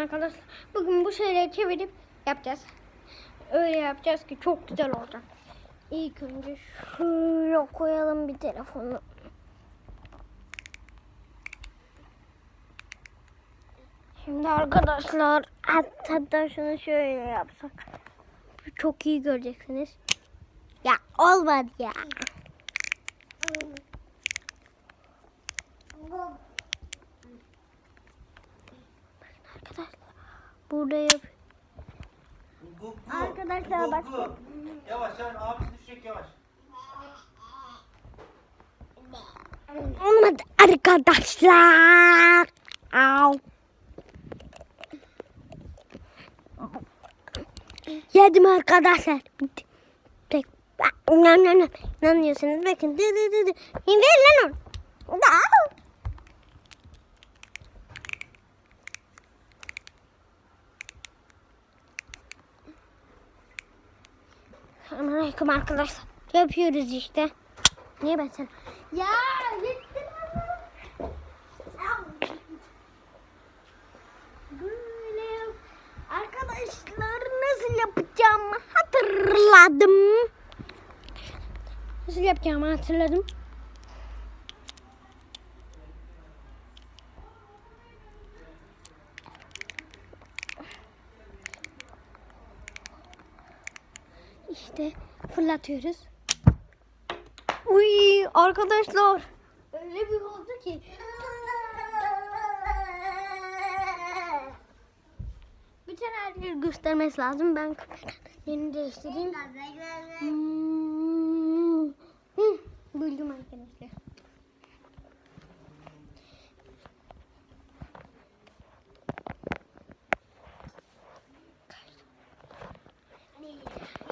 arkadaşlar. Bugün bu şeyleri çevirip yapacağız. Öyle yapacağız ki çok güzel olacak. İlk önce şöyle koyalım bir telefonu. Şimdi arkadaşlar hatta şunu şöyle yapsak. Çok iyi göreceksiniz. Ya olmadı ya. Arkadaşlar burada yap. Gugu. Arkadaşlar bak. Gugu. Yavaş yavaş abi düşecek yavaş. Olmadı arkadaşlar. Au. Yedim arkadaşlar. Bitti. Tek. Nan nan nan. İnanmıyorsunuz bakın. Dı dı dı dı. Ver lan onu. Da. Selamünaleyküm arkadaşlar. Yapıyoruz işte. Niye ben sen? Ya gitti Böyle Arkadaşlar nasıl yapacağımı hatırladım. Nasıl yapacağımı hatırladım. İşte fırlatıyoruz. Uy arkadaşlar. Öyle bir oldu ki. Bütün her yeri göstermesi lazım. Ben yeni değiştireyim. Hmm. Hı, Buldum arkadaşlar.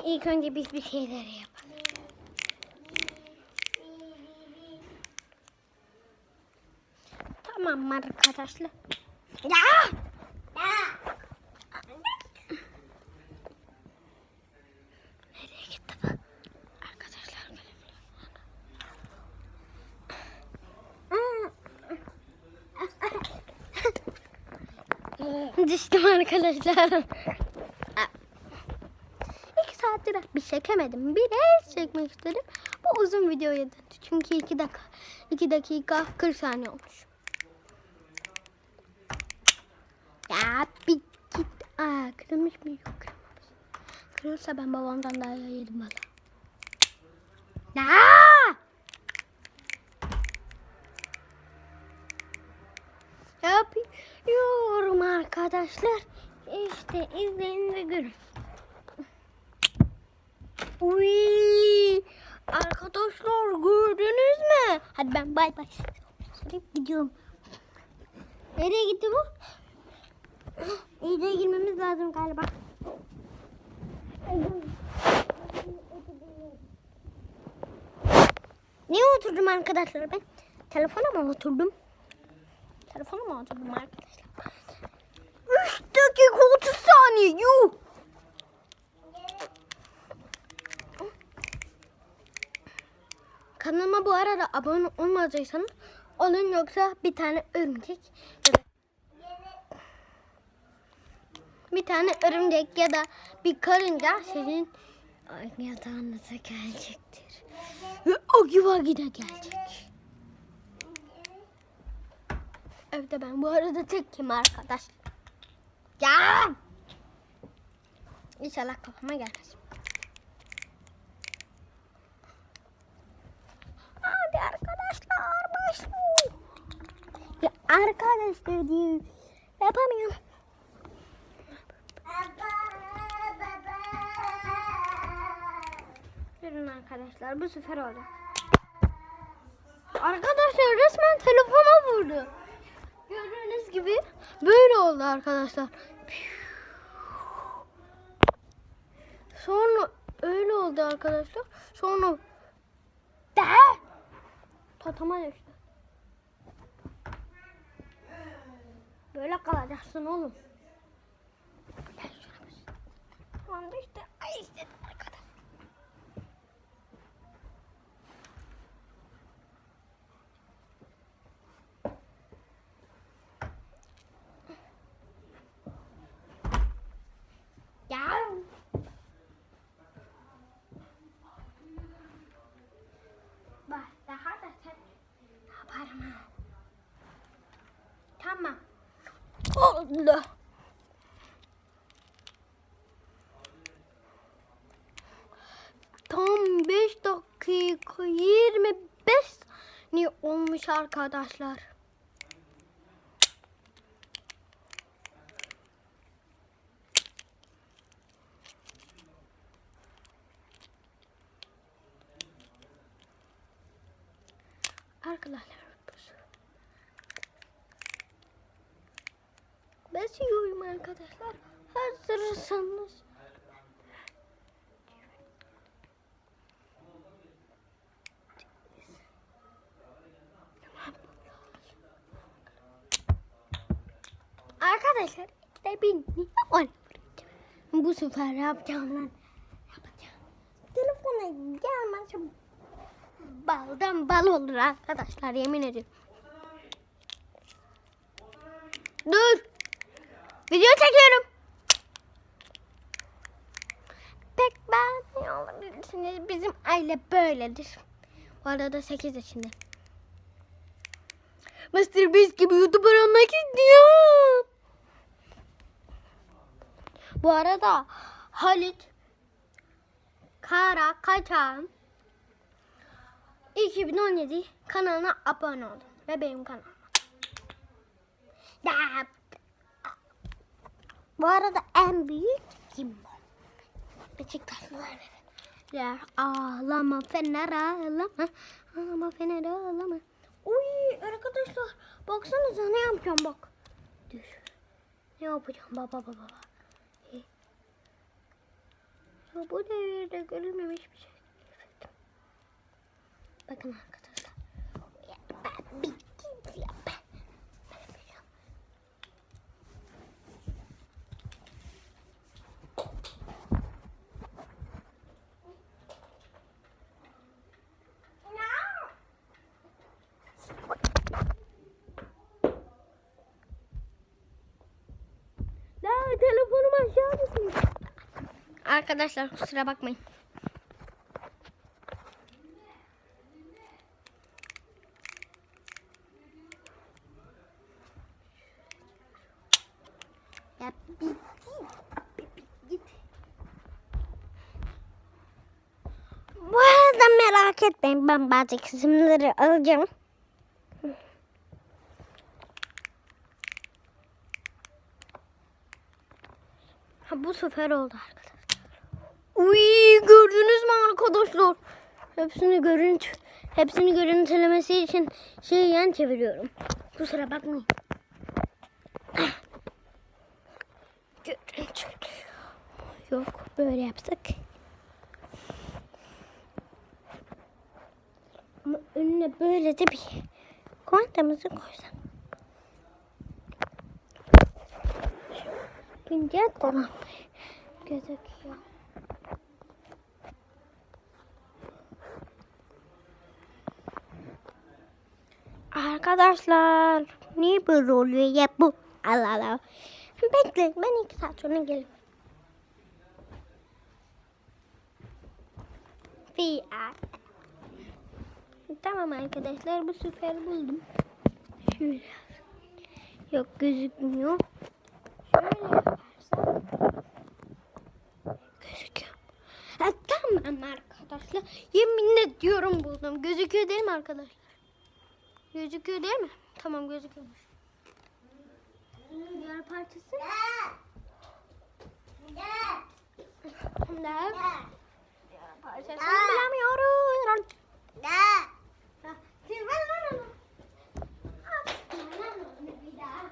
İlk önce biz bir şeyler yapalım. Tamam arkadaşlar. Ya! Ya! Nereye gitti? Arkadaşlar böyle Düştüm arkadaşlar. İki saattir bir çekemedim. Bir el çekmek istedim. Bu uzun videoya döndü. Çünkü iki dakika, iki dakika 40 saniye olmuş. Ya bir git. Aa, kırılmış mı? Yok kırılmamış. Kırılsa ben babamdan daha yedim valla. Ya! Yapıyorum arkadaşlar. İşte izleyin ve görün. Uy! Arkadaşlar gördünüz mü? Hadi ben bay bay. Gidiyorum. Nereye gitti bu? İyice girmemiz lazım galiba. Niye oturdum arkadaşlar ben? Telefona mı oturdum? Telefona mı oturdum arkadaşlar? 3 dakika 30 saniye yuh! Kanalıma bu arada abone olmadıysanız olun yoksa bir tane örümcek ya da bir tane örümcek ya da bir karınca sizin yatağınıza gelecektir. Ve o gibi de gelecek. Evde ben bu arada tekim arkadaş. Ya! İnşallah kafama gelmez. Başlıyor. Ya arkadaşlar diyor. Yapamıyorum. Durun arkadaşlar bu sefer oldu. Arkadaşlar resmen telefona vurdu. Gördüğünüz gibi böyle oldu arkadaşlar. Sonra öyle oldu arkadaşlar. Sonra de tatama düştü. Böyle kalacaksın oğlum. Gel. Tamam işte. Ay işte Allah. Tam 5 dakika 25 saniye olmuş arkadaşlar. Arkadaşlar işte bin. Bu sefer yapacağım lan. Yapacağım. Telefona gelmezse baldan bal olur arkadaşlar yemin ediyorum. Dur. Video çekiyorum. Pek ben olabilirsiniz. Bizim aile böyledir. Bu arada 8 yaşında. Master Beast gibi YouTuber olmak istiyorum. Bu arada Halit Kara Kaçan 2017 kanalına abone oldu. Ve benim kanalıma. Ya. Bu arada en büyük kim? Beşiktaşlılar. Ya ağlama Fener ağlama. Ağlama Fener ağlama. Uy arkadaşlar baksanıza ne yapacağım bak. Dur. Ne yapacağım baba baba baba. Ya bu devirde görülmemiş bir şey. Bakın arkadaşlar. Ben bittim ya ben. Ben yapacağım. La telefonum aşağı düşmüş. Arkadaşlar kusura bakmayın. Ya bir. Bu arada merak etmeyin ben bazı kısımları alacağım. Ha bu sefer oldu arkadaşlar. Uy gördünüz mü arkadaşlar? Hepsini görüntü hepsini görüntülemesi için şey yan çeviriyorum. Kusura bakmayın. Görüntü. Yok böyle yapsak. Ama önüne böyle de bir kontamızı koysak. Güncel tamam gözüküyor. Arkadaşlar niye böyle oluyor ya bu? Allah Allah. Bekleyin ben iki saat sonra gelirim. VR. Tamam arkadaşlar bu sefer buldum. Şöyle. Yok gözükmüyor. Şöyle yaparsam gözüküyor. Ha, tamam arkadaşlar. Yemin ediyorum buldum. Gözüküyor değil mi arkadaşlar? Gözüküyor değil mi? Tamam gözüküyormuş. Diğer parçası. Ne? Diğer parçasını bilemiyorum. Ha, siz ver lan onu. Atma lan onu bir daha.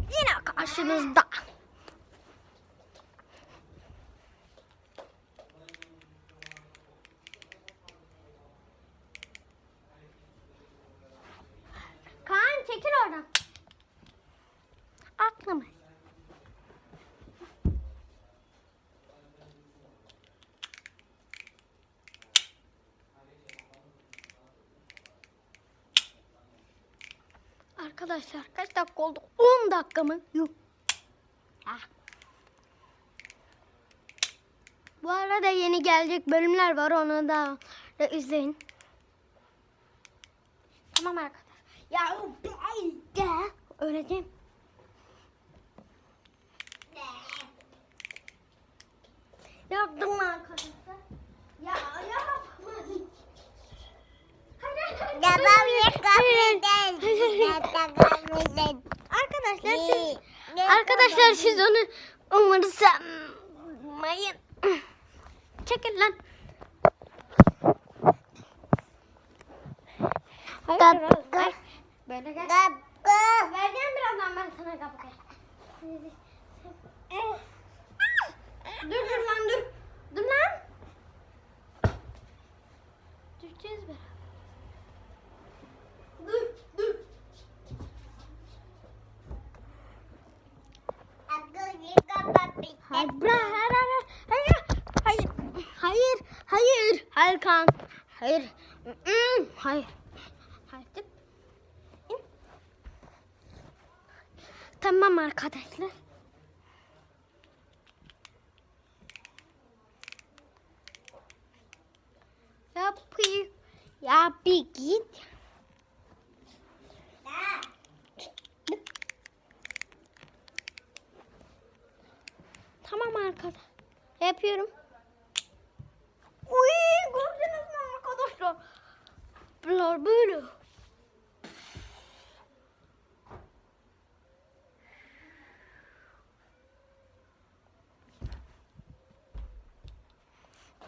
Yine karşınızda. Kaan çekil oradan. Aklımı. Arkadaşlar kaç dakika oldu? 10 dakika mı? Yok. Ah. Bu arada yeni gelecek bölümler var. Onu da Ve izleyin. Tamam arkadaşlar. Ya ya öğreteyim. Yaptım arkadaşlar. Ya Arkadaşlar siz Arkadaşlar siz onu umursamayın. Çekil lan. Hayır, hayır. Böyle gel. Vereceğim birazdan ben sana kapı. Dur dur lan dur. Dur lan. Düşeceğiz beraber. Dur dur. Hayır, hayır, hayır, hayır, hayır, hayır, hayır, kan, hayır, hayır, hayır. Tamam arkadaşlar. Yapı, yapı git. Tamam arkadaşlar. Yapıyorum. Uy, gördünüz mü arkadaşlar? Bunlar böyle.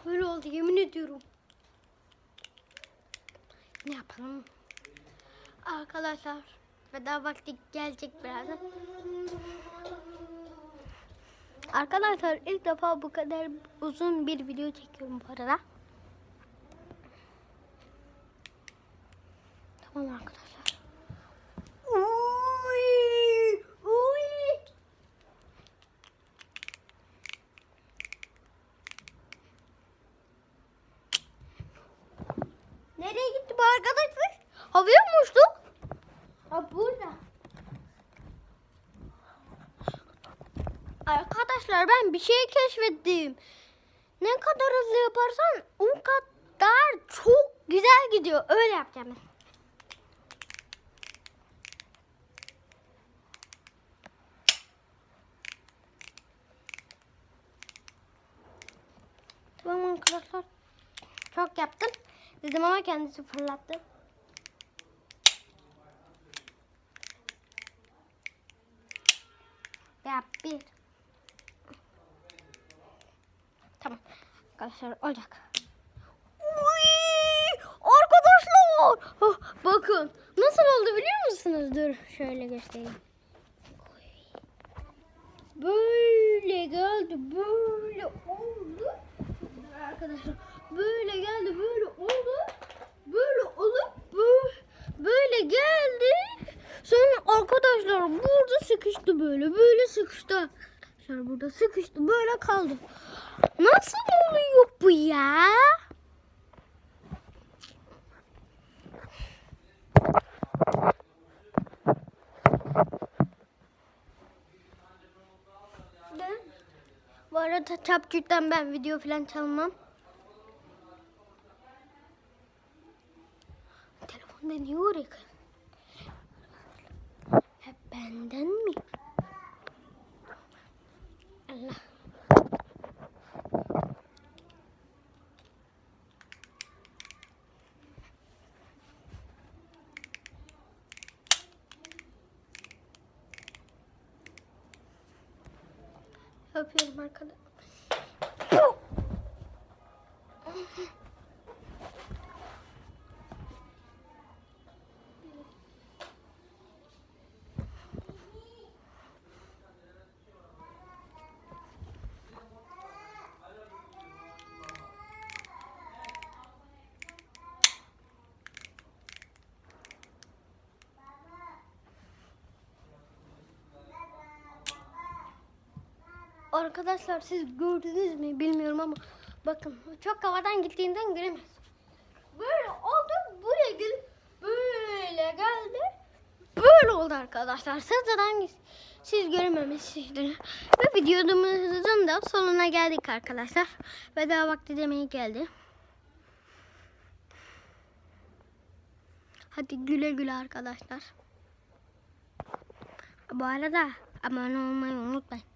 Böyle oldu yemin ediyorum. Ne yapalım? Arkadaşlar veda vakti gelecek birazdan. Arkadaşlar ilk defa bu kadar uzun bir video çekiyorum bu arada. Tamam arkadaşlar. Uy, uy. Nereye gitti bu arkadaşlar? Havaya mı uçtu? Ha burada. Arkadaşlar ben bir şey keşfettim. Ne kadar hızlı yaparsan o kadar çok güzel gidiyor. Öyle yapacağım. Tamam arkadaşlar. Çok yaptım. Dedim ama kendisi fırlattı. Yap bir. Tamam. Arkadaşlar olacak. Uy! Arkadaşlar! Oh, bakın. Nasıl oldu biliyor musunuz? Dur şöyle göstereyim. Böyle geldi. Böyle oldu. Arkadaşlar böyle geldi. Böyle oldu. Böyle olup böyle geldi. Sonra arkadaşlar burada sıkıştı böyle. Böyle sıkıştı. Arkadaşlar burada sıkıştı. Böyle kaldı. Nasıl oluyor bu ya? Bu arada Tapçık'tan ben video falan çalmam. Telefonda niye kal- Hep benden mi? Allah. Yapıyorum arkadaşlar. Arkadaşlar siz gördünüz mü bilmiyorum ama bakın çok havadan gittiğinden göremez. Böyle oldu buraya gel böyle geldi. Böyle oldu arkadaşlar. Sıradan siz görememişsiniz. Ve videomuzun da sonuna geldik arkadaşlar. Veda vakti demeye geldi. Hadi güle güle arkadaşlar. Bu arada abone olmayı unutmayın.